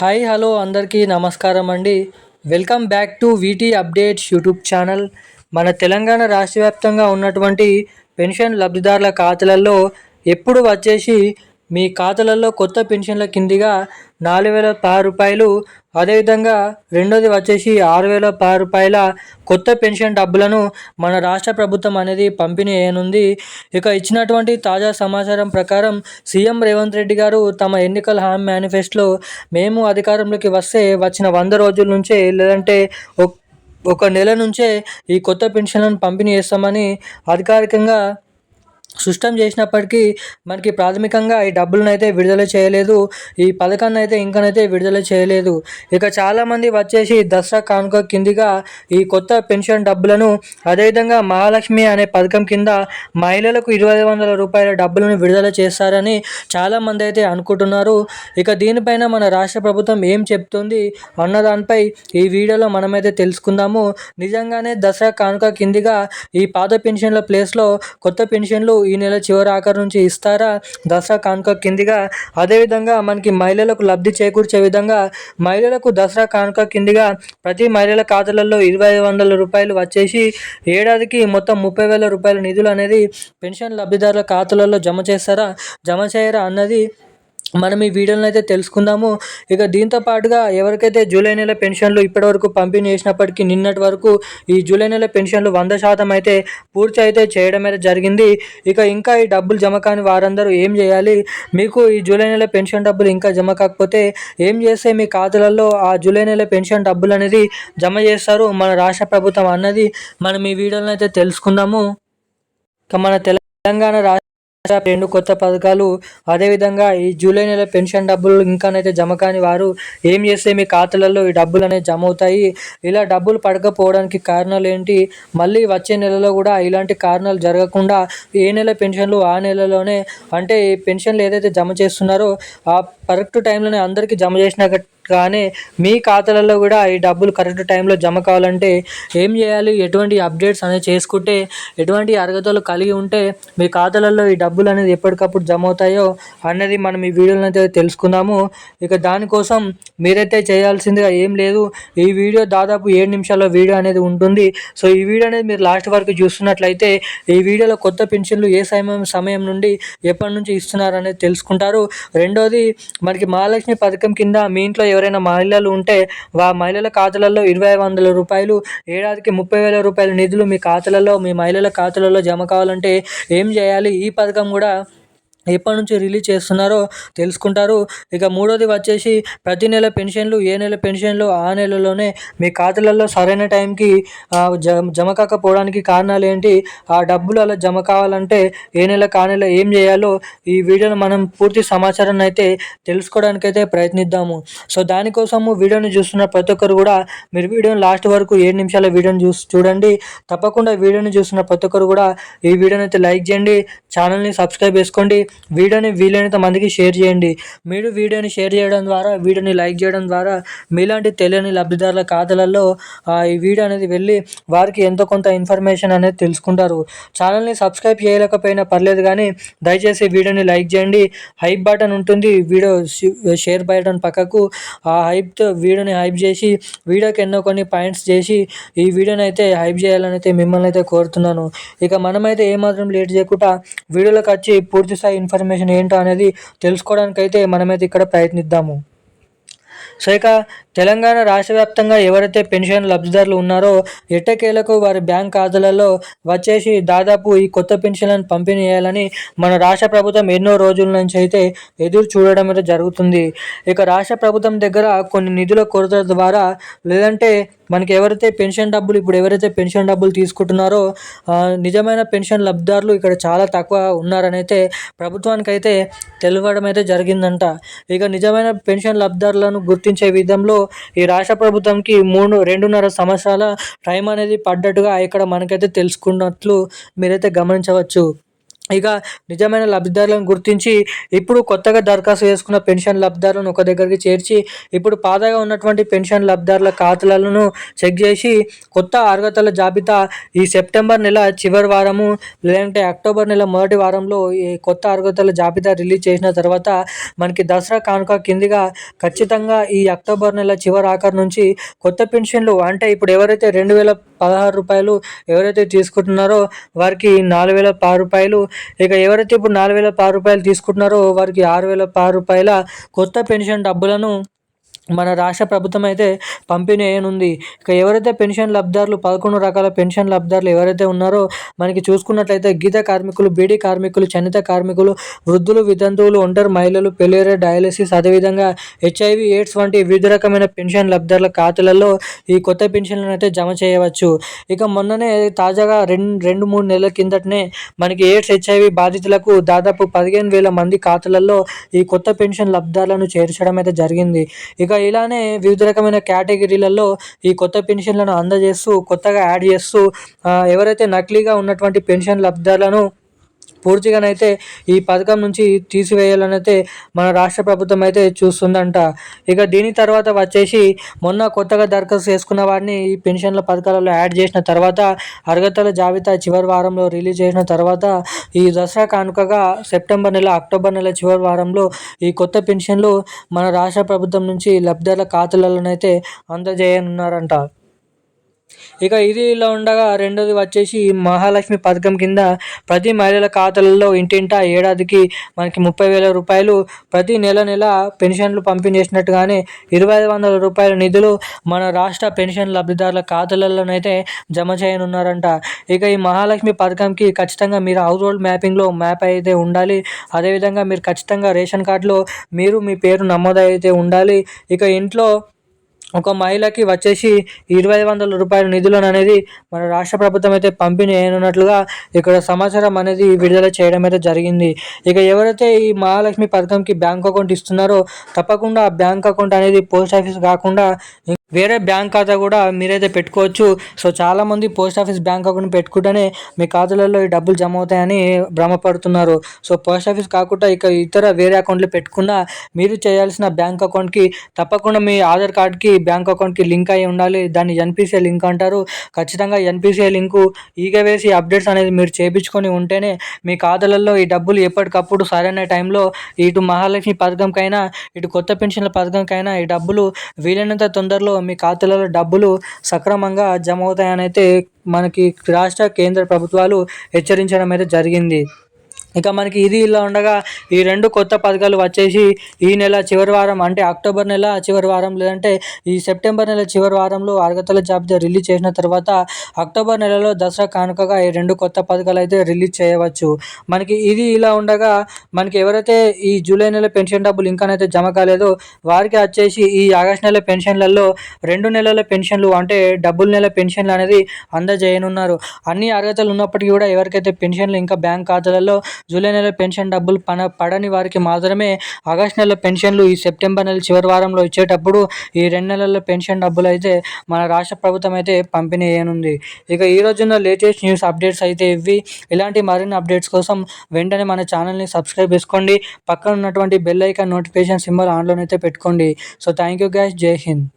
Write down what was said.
Hi hello అందరికీ నమస్కారం అండి. Welcome back to VT updates YouTube channel. మన తెలంగాణ రాష్ట్ర వ్యాప్తంగా ఉన్నటువంటి పెన్షన్ లబ్ధిదారుల ఖాతాలలో ఎప్పుడు వచ్చేసి మీ ఖాతాలలో కొత్త పెన్షన్ల కిందిగా నాలుగు వేల పది రూపాయలు అదేవిధంగా రెండోది వచ్చేసి ఆరు వేల పది రూపాయల కొత్త పెన్షన్ డబ్బులను మన రాష్ట్ర ప్రభుత్వం అనేది పంపిణీ అయ్యనుంది ఇక ఇచ్చినటువంటి తాజా సమాచారం ప్రకారం సీఎం రేవంత్ రెడ్డి గారు తమ ఎన్నికల హామీ మేనిఫెస్టోలో మేము అధికారంలోకి వస్తే వచ్చిన వంద రోజుల నుంచే లేదంటే ఒక నెల నుంచే ఈ కొత్త పెన్షన్లను పంపిణీ చేస్తామని అధికారికంగా సుష్టం చేసినప్పటికీ మనకి ప్రాథమికంగా ఈ డబ్బులను అయితే విడుదల చేయలేదు ఈ పథకాన్ని అయితే ఇంకనైతే విడుదల చేయలేదు. ఇక చాలామంది వచ్చేసి దసరా కానుక కిందిగా ఈ కొత్త పెన్షన్ డబ్బులను అదేవిధంగా మహాలక్ష్మి అనే పథకం కింద మహిళలకు ఇరవై వందల రూపాయల డబ్బులను విడుదల చేస్తారని చాలామంది అయితే అనుకుంటున్నారు. ఇక దీనిపైన మన రాష్ట్ర ప్రభుత్వం ఏం చెప్తుంది అన్న దానిపై ఈ వీడియోలో మనమైతే తెలుసుకుందాము. నిజంగానే దసరా కానుక కిందిగా ఈ పాత పెన్షన్ల ప్లేస్లో కొత్త పెన్షన్లు ఈ నెల చివరి ఆఖరి నుంచి ఇస్తారా? దసరా కానుక కిందిగా. అదేవిధంగా మనకి మహిళలకు లబ్ధి చేకూర్చే విధంగా మహిళలకు దసరా కానుక కిందిగా ప్రతి మహిళల ఖాతాలలో ఇరవై ఐదు వందల రూపాయలు వచ్చేసి ఏడాదికి మొత్తం ముప్పై వేల రూపాయల నిధులు అనేది పెన్షన్ లబ్ధిదారుల ఖాతాలలో జమ చేస్తారా? జమ చేయరా అన్నది మనం ఈ వీడియోలో అయితే తెలుసుకుందాము. ఇక దీంతో పాటుగా ఎవరికైతే జూలై నెల పెన్షన్లు ఇప్పటివరకు పంపిణీ చేసినప్పటికీ నిన్నటి వరకు ఈ జూలై నెల పెన్షన్లు వంద శాతం అయితే పూర్తి అయితే చేయడం అయితే జరిగింది. ఇక ఇంకా ఈ డబ్బులు జమ కాని వారందరూ ఏం చేయాలి? మీకు ఈ జూలై నెల పెన్షన్ డబ్బులు ఇంకా జమ కాకపోతే ఏం చేస్తే మీ ఖాతాలలో ఆ జూలై నెల పెన్షన్ డబ్బులు అనేది జమ చేస్తారు? మన రాష్ట్ర ప్రభుత్వం అన్నది మనం ఈ వీడియోలో అయితే తెలుసుకుందాము. ఇక మన తెలంగాణ రాష్ట్ర రెండు కొత్త పథకాలు. అదేవిధంగా ఈ జూలై నెల పెన్షన్ డబ్బులు ఇంకానైతే జమ కాని వారు ఏం చేస్తే మీ ఖాతాలలో ఈ డబ్బులు అనేవి జమ అవుతాయి. ఇలా డబ్బులు పడకపోవడానికి కారణాలు ఏంటి? మళ్ళీ వచ్చే నెలలో కూడా ఇలాంటి కారణాలు జరగకుండా ఏ నెల పెన్షన్లు ఆ నెలలోనే అంటే ఈ పెన్షన్లు ఏదైతే జమ చేస్తున్నారో ఆ కరెక్ట్ టైంలోనే అందరికీ జమ చేసిన కానీ మీ ఖాతాలలో కూడా ఈ డబ్బులు కరెక్ట్ టైంలో జమ కావాలంటే ఏం చేయాలి? ఎటువంటి అప్డేట్స్ అనేది చేసుకుంటే ఎటువంటి అర్హతలు కలిగి ఉంటే మీ ఖాతాలలో ఈ డబ్బులు అనేది ఎప్పటికప్పుడు జమ అవుతాయో అన్నది మనం ఈ వీడియోలో అయితే తెలుసుకుందాము. ఇక దానికోసం మీరైతే చేయాల్సిందిగా ఏం లేదు. ఈ వీడియో దాదాపు ఏడు నిమిషాల వీడియో అనేది ఉంటుంది. సో ఈ వీడియో అనేది మీరు లాస్ట్ వరకు చూస్తున్నట్లయితే ఈ వీడియోలో కొత్త పెన్షన్లు ఏ సమయం సమయం నుండి ఎప్పటి నుంచి ఇస్తున్నారు అనేది తెలుసుకుంటారు. రెండోది మనకి మహాలక్ష్మి పథకం కింద మీ ఇంట్లో ఎవరైనా మహిళలు ఉంటే వా మహిళల ఖాతాలలో ఇరవై వందల రూపాయలు ఏడాదికి ముప్పై వేల రూపాయల నిధులు మీ ఖాతాలలో మీ మహిళల ఖాతాలలో జమ కావాలంటే ఏం చేయాలి? ఈ పథకం కూడా ఎప్పటి నుంచి రిలీజ్ చేస్తున్నారో తెలుసుకుంటారు. ఇక మూడోది వచ్చేసి ప్రతి నెల పెన్షన్లు ఏ నెల పెన్షన్లు ఆ నెలలోనే మీ ఖాతాలలో సరైన టైంకి జమ కాకపోవడానికి కారణాలు ఏంటి? ఆ డబ్బులు అలా జమ కావాలంటే ఏ నెల కా నెల ఏం చేయాలో ఈ వీడియోను మనం పూర్తి సమాచారాన్ని అయితే తెలుసుకోవడానికి అయితే ప్రయత్నిద్దాము. సో దానికోసము వీడియోని చూస్తున్న ప్రతి ఒక్కరు కూడా మీరు వీడియోని లాస్ట్ వరకు ఏడు నిమిషాల వీడియోని చూసి చూడండి. తప్పకుండా వీడియోని చూస్తున్న ప్రతి ఒక్కరు కూడా ఈ వీడియోని అయితే లైక్ చేయండి ఛానల్ని సబ్స్క్రైబ్ చేసుకోండి. వీడియోని వీలైనంత మందికి షేర్ చేయండి. మీరు వీడియోని షేర్ చేయడం ద్వారా వీడియోని లైక్ చేయడం ద్వారా మీలాంటి తెలియని లబ్ధిదారుల ఖాతాలలో ఈ వీడియో అనేది వెళ్ళి వారికి ఎంతో కొంత ఇన్ఫర్మేషన్ అనేది తెలుసుకుంటారు. ఛానల్ని సబ్స్క్రైబ్ చేయలేకపోయినా పర్లేదు కానీ దయచేసి వీడియోని లైక్ చేయండి. హైప్ బటన్ ఉంటుంది. వీడియో షేర్ బటన్ పక్కకు ఆ హైప్తో వీడియోని హైప్ చేసి వీడియోకి ఎన్నో కొన్ని పాయింట్స్ చేసి ఈ వీడియోని అయితే హైప్ చేయాలని అయితే మిమ్మల్ని అయితే కోరుతున్నాను. ఇక మనమైతే ఏమాత్రం లేట్ చేయకుండా వీడియోలోకి వచ్చి పూర్తి స్థాయి ఇన్ఫర్మేషన్ ఏంటో అనేది తెలుసుకోవడానికైతే మనమైతే ఇక్కడ ప్రయత్నిద్దాము. సో ఇక తెలంగాణ రాష్ట్ర వ్యాప్తంగా ఎవరైతే పెన్షన్ లబ్ధిదారులు ఉన్నారో ఎట్టకేలకు వారి బ్యాంక్ ఖాతాలలో వచ్చేసి దాదాపు ఈ కొత్త పెన్షన్లను పంపిణీ చేయాలని మన రాష్ట్ర ప్రభుత్వం ఎన్నో రోజుల నుంచి అయితే ఎదురు చూడడం అయితే జరుగుతుంది. ఇక రాష్ట్ర ప్రభుత్వం దగ్గర కొన్ని నిధుల కొరత ద్వారా లేదంటే మనకి ఎవరైతే పెన్షన్ డబ్బులు ఇప్పుడు ఎవరైతే పెన్షన్ డబ్బులు తీసుకుంటున్నారో నిజమైన పెన్షన్ లబ్ధిదారులు ఇక్కడ చాలా తక్కువ ఉన్నారని అయితే తెలియడం అయితే జరిగిందంట. ఇక నిజమైన పెన్షన్ లబ్ధిదారులను గుర్తించే విధంలో ఈ రాష్ట్ర ప్రభుత్వంకి మూడు రెండున్నర సంవత్సరాల టైం అనేది పడ్డట్టుగా ఇక్కడ మనకైతే తెలుసుకున్నట్లు మీరైతే గమనించవచ్చు. ఇక నిజమైన లబ్ధిదారులను గుర్తించి ఇప్పుడు కొత్తగా దరఖాస్తు చేసుకున్న పెన్షన్ లబ్ధిదారులను ఒక దగ్గరికి చేర్చి ఇప్పుడు పాతగా ఉన్నటువంటి పెన్షన్ లబ్ధిదారుల ఖాతాలను చెక్ చేసి కొత్త అర్హతల జాబితా ఈ సెప్టెంబర్ నెల చివరి వారము లేదంటే అక్టోబర్ నెల మొదటి వారంలో ఈ కొత్త అర్హతల జాబితా రిలీజ్ చేసిన తర్వాత మనకి దసరా కానుక కిందిగా ఖచ్చితంగా ఈ అక్టోబర్ నెల చివరి ఆఖరి నుంచి కొత్త పెన్షన్లు అంటే ఇప్పుడు ఎవరైతే రెండు వేల పదహారు రూపాయలు ఎవరైతే తీసుకుంటున్నారో వారికి నాలుగు వేల పది రూపాయలు. ఇక ఎవరైతే ఇప్పుడు నాలుగు వేల పది రూపాయలు తీసుకుంటున్నారో వారికి ఆరు వేల పది రూపాయల కొత్త పెన్షన్ డబ్బులను మన రాష్ట్ర ప్రభుత్వం అయితే పంపిణీ అయ్యనుంది. ఇక ఎవరైతే పెన్షన్ లబ్ధారులు పదకొండు రకాల పెన్షన్ లబ్ధారులు ఎవరైతే ఉన్నారో మనకి చూసుకున్నట్లయితే గీత కార్మికులు బీడీ కార్మికులు చనిత కార్మికులు వృద్ధులు వితంతువులు ఒంటరి మహిళలు పెళ్ళేరే డయాలసిస్ అదేవిధంగా హెచ్ఐవి ఎయిడ్స్ వంటి వివిధ రకమైన పెన్షన్ లబ్ధారుల ఖాతాలలో ఈ కొత్త పెన్షన్లను అయితే జమ చేయవచ్చు. ఇక మొన్ననే తాజాగా రెండు రెండు మూడు నెలల కిందటనే మనకి ఎయిడ్స్ హెచ్ఐవి బాధితులకు దాదాపు పదిహేను వేల మంది ఖాతాలలో ఈ కొత్త పెన్షన్ లబ్ధారులను చేర్చడం అయితే జరిగింది. ఇక ఇంకా ఇలానే వివిధ రకమైన కేటగిరీలలో ఈ కొత్త పెన్షన్లను అందజేస్తూ కొత్తగా యాడ్ చేస్తూ ఎవరైతే నకిలీగా ఉన్నటువంటి పెన్షన్ లబ్ధాలను పూర్తిగానైతే ఈ పథకం నుంచి తీసివేయాలని అయితే మన రాష్ట్ర ప్రభుత్వం అయితే చూస్తుందంట. ఇక దీని తర్వాత వచ్చేసి మొన్న కొత్తగా దరఖాస్తు చేసుకున్న వారిని ఈ పెన్షన్ల పథకాలలో యాడ్ చేసిన తర్వాత అర్హతల జాబితా చివరి వారంలో రిలీజ్ చేసిన తర్వాత ఈ దసరా కానుకగా సెప్టెంబర్ నెల అక్టోబర్ నెల చివరి వారంలో ఈ కొత్త పెన్షన్లు మన రాష్ట్ర ప్రభుత్వం నుంచి లబ్ధిదారుల ఖాతాలలోనైతే అందజేయనున్నారంట. ఇక ఇది ఇలా ఉండగా రెండోది వచ్చేసి మహాలక్ష్మి పథకం కింద ప్రతి మహిళల ఖాతాలలో ఇంటింటా ఏడాదికి మనకి ముప్పై వేల రూపాయలు ప్రతి నెల నెల పెన్షన్లు పంపిణీ చేసినట్టుగానే ఇరవై ఐదు వందల రూపాయల నిధులు మన రాష్ట్ర పెన్షన్ లబ్ధిదారుల ఖాతాలలోనైతే జమ చేయనున్నారంట. ఇక ఈ మహాలక్ష్మి పథకంకి ఖచ్చితంగా మీరు హౌస్ హోల్డ్ మ్యాపింగ్లో మ్యాప్ అయితే ఉండాలి. అదేవిధంగా మీరు ఖచ్చితంగా రేషన్ కార్డులో మీరు మీ పేరు నమోదైతే ఉండాలి. ఇక ఇంట్లో ఒక మహిళకి వచ్చేసి ఇరవై వందల రూపాయల నిధులను అనేది మన రాష్ట్ర ప్రభుత్వం అయితే పంపిణీ అయినట్లుగా ఇక్కడ సమాచారం అనేది విడుదల చేయడం అయితే జరిగింది. ఇక ఎవరైతే ఈ మహాలక్ష్మి పథకంకి బ్యాంక్ అకౌంట్ ఇస్తున్నారో తప్పకుండా ఆ బ్యాంక్ అకౌంట్ అనేది పోస్ట్ ఆఫీస్ కాకుండా వేరే బ్యాంక్ ఖాతా కూడా మీరైతే పెట్టుకోవచ్చు. సో చాలామంది పోస్ట్ ఆఫీస్ బ్యాంక్ అకౌంట్ పెట్టుకుంటేనే మీ ఖాతాలలో ఈ డబ్బులు జమ అవుతాయని భ్రమపడుతున్నారు. సో పోస్ట్ ఆఫీస్ కాకుండా ఇక ఇతర వేరే అకౌంట్లు పెట్టుకున్న మీరు చేయాల్సిన బ్యాంక్ అకౌంట్కి తప్పకుండా మీ ఆధార్ కార్డ్కి బ్యాంక్ అకౌంట్కి లింక్ అయి ఉండాలి. దాన్ని ఎన్పిసిఐ లింక్ అంటారు. ఖచ్చితంగా ఎన్పిసిఐ లింకు ఈగ వేసి అప్డేట్స్ అనేది మీరు చేయించుకొని ఉంటేనే మీ ఖాతాలలో ఈ డబ్బులు ఎప్పటికప్పుడు సరైన టైంలో ఇటు మహాలక్ష్మి పథకంకైనా ఇటు కొత్త పెన్షన్ల పథకంకైనా ఈ డబ్బులు వీలైనంత తొందరలో మీ ఖాతాలలో డబ్బులు సక్రమంగా జమ అవుతాయని అయితే మనకి రాష్ట్ర కేంద్ర ప్రభుత్వాలు హెచ్చరించడం అయితే జరిగింది. ఇక మనకి ఇది ఇలా ఉండగా ఈ రెండు కొత్త పథకాలు వచ్చేసి ఈ నెల చివరి వారం అంటే అక్టోబర్ నెల చివరి వారం లేదంటే ఈ సెప్టెంబర్ నెల చివరి వారంలో అర్హతల జాబితా రిలీజ్ చేసిన తర్వాత అక్టోబర్ నెలలో దసరా కానుకగా ఈ రెండు కొత్త పథకాలు అయితే రిలీజ్ చేయవచ్చు. మనకి ఇది ఇలా ఉండగా మనకి ఎవరైతే ఈ జూలై నెల పెన్షన్ డబ్బులు ఇంకానైతే జమ కాలేదో వారికి వచ్చేసి ఈ ఆగస్ట్ నెల పెన్షన్లలో రెండు నెలల పెన్షన్లు అంటే డబ్బుల నెల పెన్షన్లు అనేది అందజేయనున్నారు. అన్ని అర్హతలు ఉన్నప్పటికీ కూడా ఎవరికైతే పెన్షన్లు ఇంకా బ్యాంక్ ఖాతాలలో జూలై నెల పెన్షన్ డబ్బులు పన పడని వారికి మాత్రమే ఆగస్ట్ నెల పెన్షన్లు ఈ సెప్టెంబర్ నెల చివరి వారంలో ఇచ్చేటప్పుడు ఈ రెండు నెలల పెన్షన్ డబ్బులు అయితే మన రాష్ట్ర ప్రభుత్వం అయితే పంపిణీ చేయనుంది. ఇక ఈ రోజున లేటెస్ట్ న్యూస్ అప్డేట్స్ అయితే ఇవి ఇలాంటి మరిన్ని అప్డేట్స్ కోసం వెంటనే మన ఛానల్ని సబ్స్క్రైబ్ చేసుకోండి. పక్కన ఉన్నటువంటి బెల్ ఐకాన్ నోటిఫికేషన్ సింబల్ ఆన్లోనైతే పెట్టుకోండి. So thank you guys. జై హింద్.